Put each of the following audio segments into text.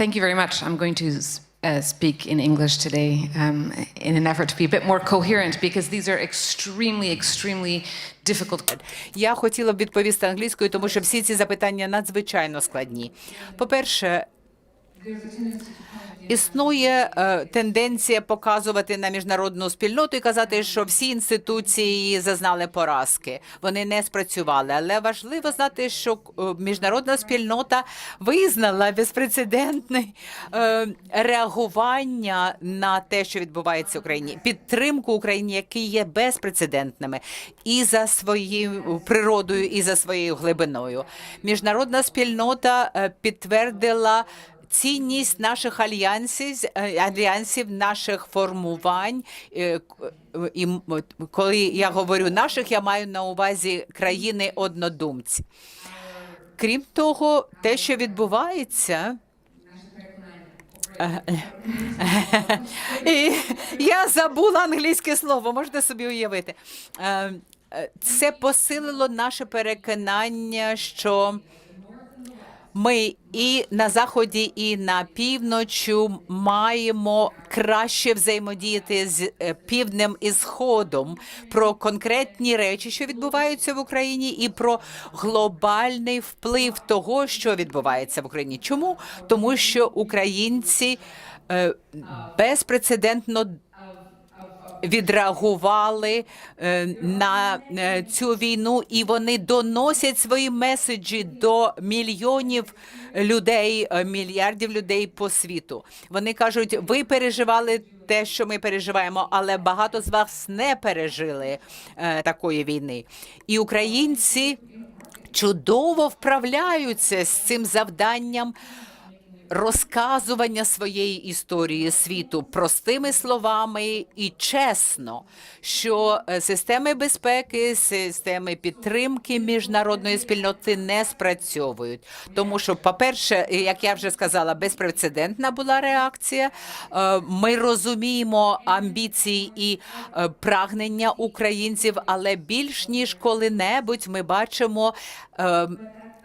Thank you very much. I'm going to uh, speak in English today um, in an effort to be a bit more coherent because these are extremely, extremely difficult. Я хотіла б відповісти англійською, тому що всі ці запитання надзвичайно складні. По-перше, існує е, тенденція показувати на міжнародну спільноту і казати, що всі інституції зазнали поразки. Вони не спрацювали. Але важливо знати, що е, міжнародна спільнота визнала безпрецедентне е, реагування на те, що відбувається в Україні, підтримку Україні, які є безпрецедентними і за своєю природою, і за своєю глибиною. Міжнародна спільнота підтвердила. Цінність наших альянсів, е, альянсів, наших формувань. е, е, І коли я говорю наших, я маю на увазі країни однодумці. Крім того, те, що відбувається. І я забула англійське слово, можете собі уявити. Е, е, Це посилило наше переконання, що ми і на заході, і на півночі маємо краще взаємодіяти з е, півднем і сходом про конкретні речі, що відбуваються в Україні, і про глобальний вплив того, що відбувається в Україні. Чому? Тому що українці е, безпрецедентно відреагували е, на е, цю війну, і вони доносять свої меседжі до мільйонів людей, е, мільярдів людей по світу. Вони кажуть, ви переживали те, що ми переживаємо, але багато з вас не пережили такої війни. І українці чудово вправляються з цим завданням розказування своєї історії світу простими словами і чесно, що е, системи безпеки, системи підтримки міжнародної спільноти не спрацьовують. Тому що, по-перше, як я вже сказала, безпрецедентна була реакція. Е, Ми розуміємо амбіції і е, прагнення українців, але більш ніж коли-небудь ми бачимо.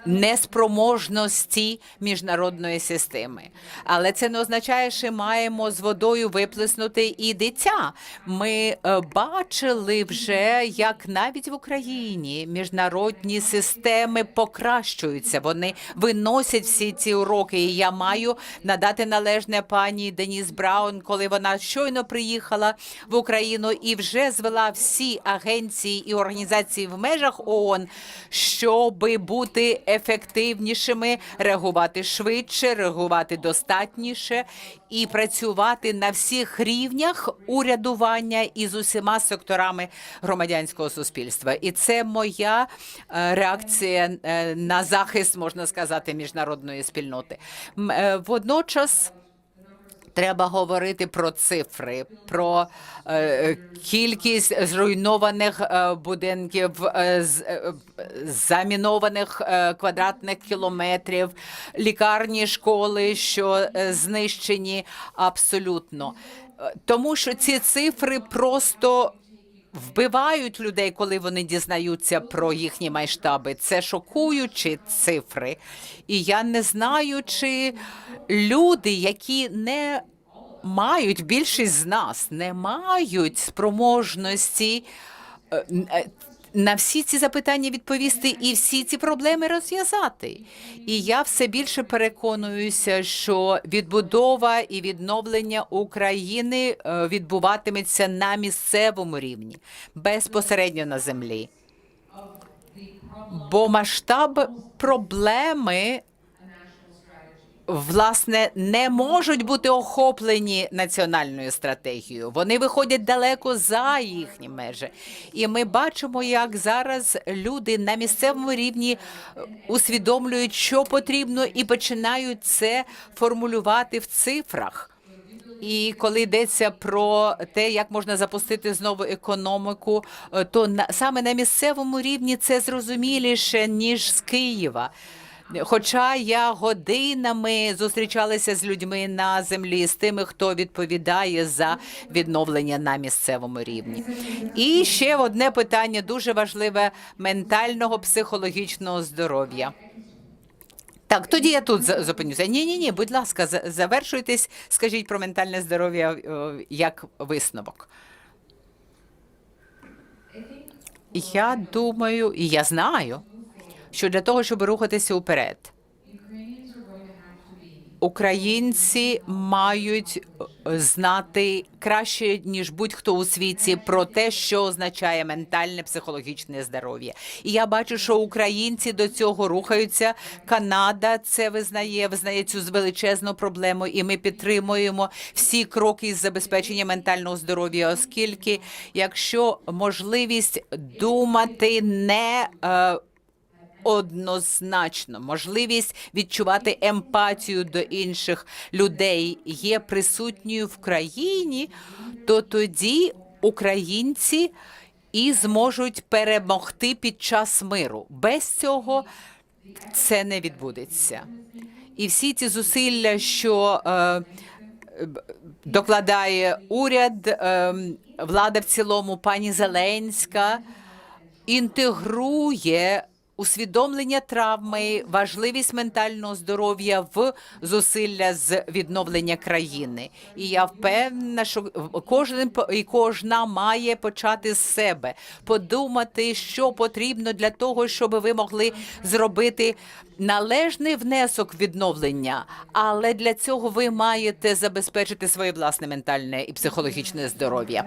Неспроможності міжнародної системи. Але це не означає, що маємо з водою виплеснути і дитя. Ми е, бачили вже, як навіть в Україні міжнародні системи покращуються. Вони виносять всі ці уроки. І я маю надати належне пані Деніс Браун, коли вона щойно приїхала в Україну і вже звела всі агенції і організації в межах ООН, щоби бути ефективнішими, реагувати швидше, реагувати достатніше і працювати на всіх рівнях урядування і з усіма секторами громадянського суспільства. І це моя е, реакція е, на захист, можна сказати, міжнародної спільноти. Е, Водночас. Треба говорити про цифри, про е, кількість зруйнованих е, будинків, е, е, замінованих е, квадратних кілометрів, лікарні, школи, що е, знищені абсолютно. Е, Тому що ці цифри просто вбивають людей, коли вони дізнаються про їхні масштаби. Це шокуючі цифри. І я не знаю, чи люди, які не мають більшість з нас, не мають спроможності. На всі ці запитання відповісти і всі ці проблеми розв'язати. І я все більше переконуюся, що відбудова і відновлення України е, відбуватиметься на місцевому рівні, безпосередньо на землі. Бо масштаб проблеми власне не можуть бути охоплені національною стратегією. Вони виходять далеко за їхні межі. І ми бачимо, як зараз люди на місцевому рівні е, усвідомлюють, що потрібно, і починають це формулювати в цифрах. І коли йдеться про те, як можна запустити знову економіку, е, то на саме на місцевому рівні це зрозуміліше ніж з Києва. Хоча я годинами зустрічалася з людьми на землі, з тими, хто відповідає за відновлення на місцевому рівні. І ще одне питання дуже важливе ментального психологічного здоров'я. Так, тоді я тут зупинюся. Ні, ні, ні, будь ласка, завершуйтесь, скажіть про ментальне здоров'я е, як висновок. Я думаю, і я знаю, що для того, щоб рухатися вперед, українці мають е, знати краще, ніж будь-хто у світі, про те, що означає ментальне психологічне здоров'я. І я бачу, що українці до цього рухаються. Канада це визнає, визнає цю величезну проблему, і ми підтримуємо всі кроки із забезпечення ментального здоров'я, оскільки якщо можливість думати не е, однозначно можливість відчувати емпатію до інших людей є присутньою в країні, то тоді українці і зможуть перемогти під час миру. Без цього це не відбудеться. І всі ці зусилля, що е, докладає уряд, е, влада в цілому, пані Зеленська, інтегрує усвідомлення травми, важливість ментального здоров'я в зусилля з відновлення країни. І я впевнена, що кожен і кожна має почати з себе, подумати, що потрібно для того, щоб ви могли зробити належний внесок відновлення, але для цього ви маєте забезпечити своє власне ментальне і психологічне здоров'я.